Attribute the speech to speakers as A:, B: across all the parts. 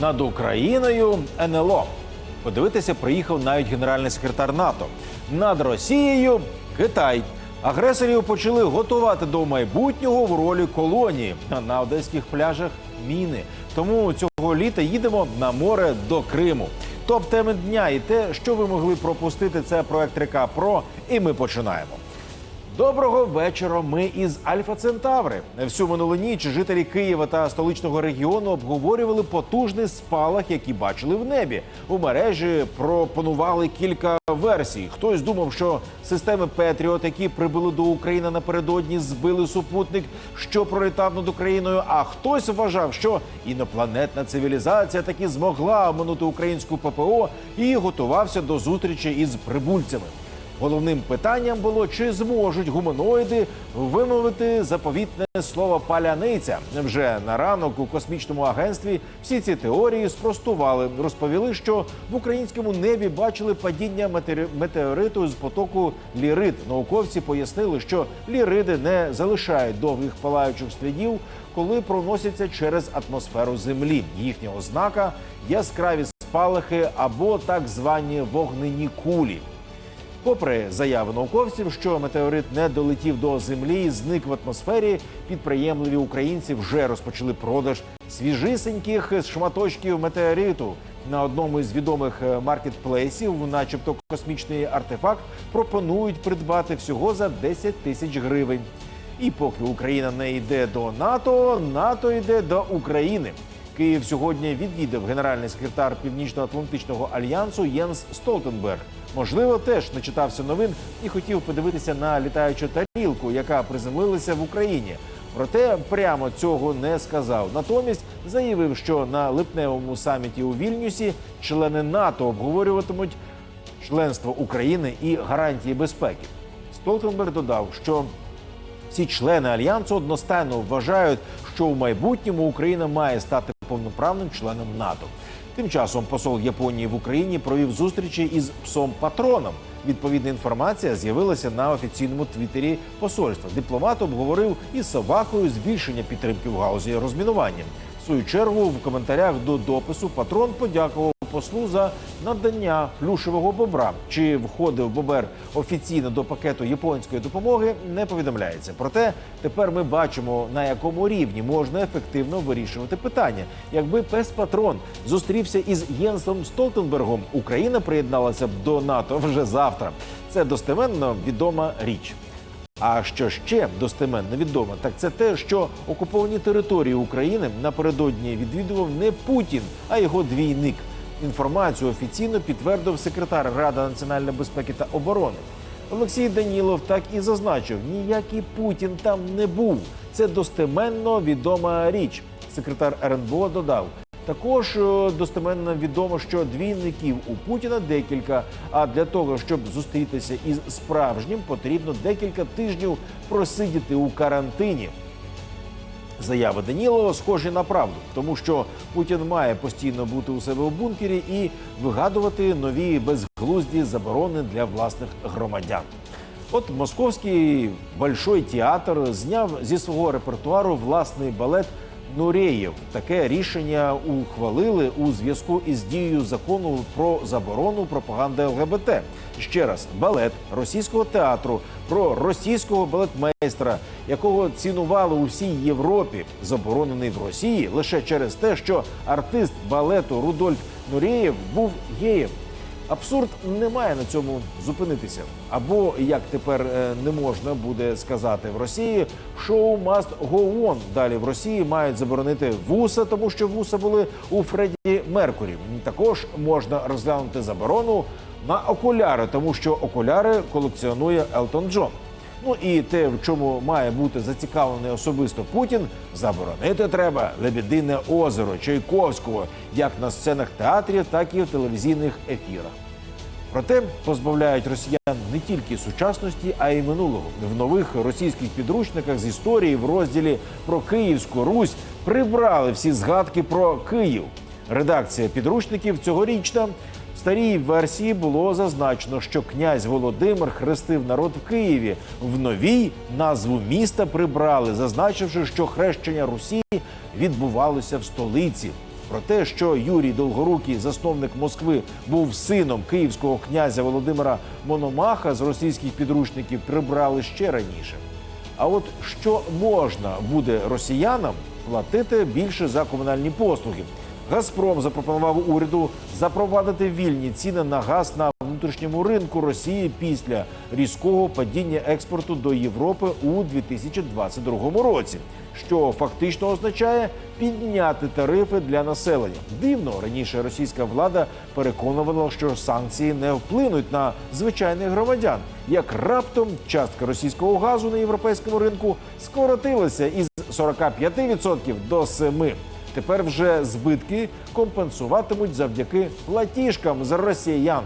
A: Над Україною НЛО. Подивитися, приїхав навіть генеральний секретар НАТО. Над Росією Китай. Агресорів почали готувати до майбутнього в ролі колонії. На одеських пляжах міни. Тому цього літа їдемо на море до Криму. Топ теми дня і те, що ви могли пропустити, це проект Река Про. І ми починаємо. Доброго вечора. Ми із Альфа Центаври. Всю минулу ніч жителі Києва та столичного регіону обговорювали потужний спалах, які бачили в небі. У мережі пропонували кілька версій. Хтось думав, що системи Петріот, які прибули до України напередодні, збили супутник, що пролітав над Україною. А хтось вважав, що інопланетна цивілізація таки змогла оминути українську ППО і готувався до зустрічі із прибульцями. Головним питанням було, чи зможуть гуманоїди вимовити заповітне слово паляниця. Вже на ранок у космічному агентстві всі ці теорії спростували. Розповіли, що в українському небі бачили падіння метеори- метеориту з потоку лірид. Науковці пояснили, що ліриди не залишають довгих палаючих слідів, коли проносяться через атмосферу Землі. Їхня ознака яскраві спалахи або так звані вогнені кулі. Попри заяви науковців, що метеорит не долетів до землі, і зник в атмосфері. Підприємливі українці вже розпочали продаж свіжисеньких шматочків метеориту. На одному із відомих е, маркетплейсів, начебто космічний артефакт, пропонують придбати всього за 10 тисяч гривень. І поки Україна не йде до НАТО, НАТО йде до України. Київ сьогодні відвідав генеральний секретар Північно-Атлантичного альянсу Єнс Столтенберг. Можливо, теж начитався новин і хотів подивитися на літаючу тарілку, яка приземлилася в Україні. Проте прямо цього не сказав. Натомість заявив, що на липневому саміті у Вільнюсі члени НАТО обговорюватимуть членство України і гарантії безпеки. Столтенберг додав, що всі члени альянсу одностайно вважають, що у майбутньому Україна має стати повноправним членом НАТО. Тим часом посол Японії в Україні провів зустрічі із псом патроном. Відповідна інформація з'явилася на офіційному твіттері посольства. Дипломат обговорив із собакою збільшення підтримки в гаузі розмінування. В свою чергу в коментарях до допису патрон подякував послу за надання плюшевого бобра. Чи входив бобер офіційно до пакету японської допомоги, не повідомляється. Проте тепер ми бачимо на якому рівні можна ефективно вирішувати питання. Якби пес патрон зустрівся із Єнсом Столтенбергом, Україна приєдналася б до НАТО вже завтра. Це достеменно відома річ. А що ще достеменно відомо, так це те, що окуповані території України напередодні відвідував не Путін, а його двійник. Інформацію офіційно підтвердив секретар Ради національної безпеки та оборони. Олексій Данілов так і зазначив: ніякий Путін там не був. Це достеменно відома річ. Секретар РНБО додав. Також е, достеменно відомо, що двійників у Путіна декілька. А для того, щоб зустрітися із справжнім, потрібно декілька тижнів просидіти у карантині. Заяви Данілова схожі на правду, тому що Путін має постійно бути у себе у бункері і вигадувати нові безглузді заборони для власних громадян. От московський большой театр зняв зі свого репертуару власний балет Нуреєв. Таке рішення ухвалили у зв'язку із дією закону про заборону пропаганди ЛГБТ. Ще раз, балет російського театру про російського балетмейстра, якого цінували у всій Європі, заборонений в Росії лише через те, що артист балету Рудольф Нурєєв був геєм. Абсурд не має на цьому зупинитися. Або як тепер е, не можна буде сказати в Росії, шоу must go on. Далі в Росії мають заборонити вуса, тому що вуса були у Фредді Меркурі. Також можна розглянути заборону на окуляри, тому що окуляри колекціонує Елтон Джон. Ну і те, в чому має бути зацікавлений особисто Путін, заборонити треба Лебедине озеро Чайковського як на сценах театрів, так і в телевізійних ефірах. Проте позбавляють росіян не тільки сучасності, а й минулого. В нових російських підручниках з історії в розділі про Київську Русь прибрали всі згадки про Київ. Редакція підручників цьогорічна. В старій версії було зазначено, що князь Володимир хрестив народ в Києві. В новій назву міста прибрали, зазначивши, що хрещення Русі відбувалося в столиці. Про те, що Юрій Долгорукий, засновник Москви, був сином київського князя Володимира Мономаха з російських підручників, прибрали ще раніше. А от що можна буде росіянам платити більше за комунальні послуги? Газпром запропонував уряду запровадити вільні ціни на газ на внутрішньому ринку Росії після різкого падіння експорту до Європи у 2022 році, що фактично означає підняти тарифи для населення. Дивно раніше російська влада переконувала, що санкції не вплинуть на звичайних громадян. Як раптом частка російського газу на європейському ринку скоротилася із 45% до 7%. Тепер вже збитки компенсуватимуть завдяки платіжкам з росіян.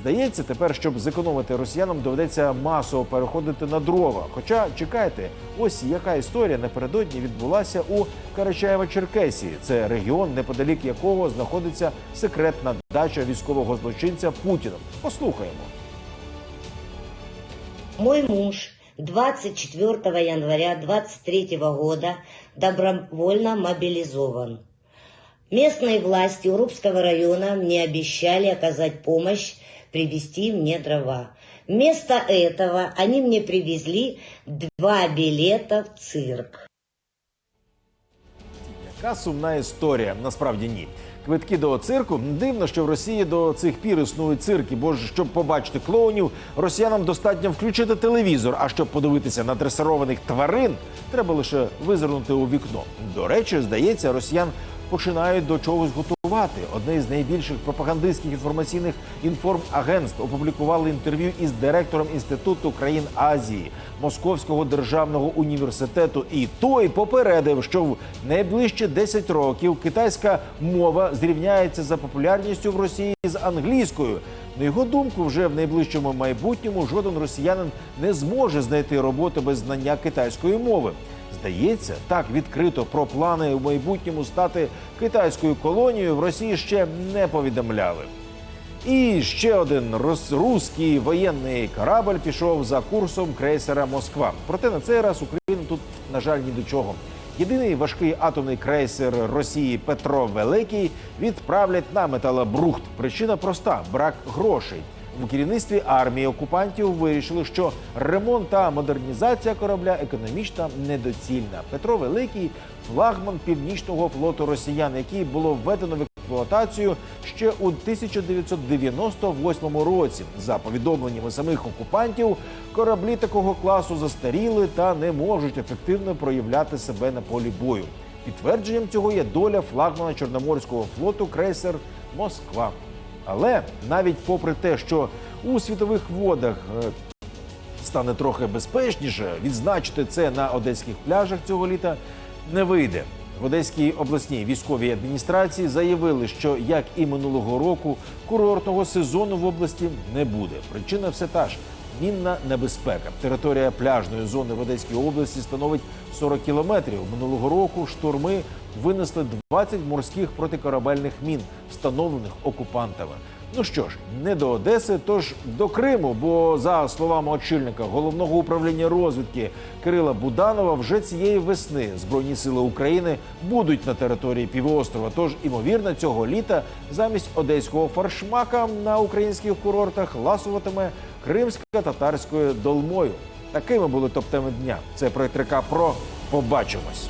A: Здається, тепер, щоб зекономити росіянам, доведеться масово переходити на дрова. Хоча чекайте, ось яка історія напередодні відбулася у Карачаєво-Черкесії. Це регіон, неподалік якого знаходиться секретна дача військового злочинця Путіна. Послухаємо.
B: Мой муж 24 января 23 года добровольно мобилизован. Местные власти Урупского района мне обещали оказать помощь, привезти мне дрова. Вместо этого они мне привезли два билета в цирк.
A: Яка сумна історія? Насправді ні. Квитки до цирку дивно, що в Росії до цих пір існують цирки, бо ж щоб побачити клоунів, росіянам достатньо включити телевізор. А щоб подивитися на дресированих тварин, треба лише визирнути у вікно. До речі, здається, росіян починають до чогось готувати. Одне з найбільших пропагандистських інформаційних інформагентств опублікували інтерв'ю із директором інституту країн Азії Московського державного університету. І той попередив, що в найближчі 10 років китайська мова зрівняється за популярністю в Росії з англійською. На його думку, вже в найближчому майбутньому жоден росіянин не зможе знайти роботу без знання китайської мови. Здається, так відкрито про плани у майбутньому стати китайською колонією в Росії ще не повідомляли. І ще один рос- руський воєнний корабль пішов за курсом крейсера Москва. Проте на цей раз Україна тут, на жаль, ні до чого. Єдиний важкий атомний крейсер Росії Петро Великий відправлять на металобрухт. Причина проста: брак грошей. В керівництві армії окупантів вирішили, що ремонт та модернізація корабля економічно недоцільна. Петро Великий флагман північного флоту росіян, який було введено в експлуатацію ще у 1998 році. За повідомленнями самих окупантів, кораблі такого класу застаріли та не можуть ефективно проявляти себе на полі бою. Підтвердженням цього є доля флагмана Чорноморського флоту крейсер Москва. Але навіть попри те, що у світових водах е, стане трохи безпечніше, відзначити це на одеських пляжах цього літа не вийде. В Одеській обласній військовій адміністрації заявили, що як і минулого року курортного сезону в області не буде. Причина все та ж мінна небезпека. Територія пляжної зони в Одеській області становить 40 кілометрів. Минулого року штурми винесли 20 морських протикорабельних мін, встановлених окупантами. Ну що ж, не до Одеси, тож до Криму. Бо за словами очільника головного управління розвідки Кирила Буданова, вже цієї весни збройні сили України будуть на території півострова. Тож, імовірно, цього літа замість одеського фаршмака на українських курортах ласуватиме кримська татарською долмою. Такими були топ-теми дня. Це про 3К Про. Побачимось.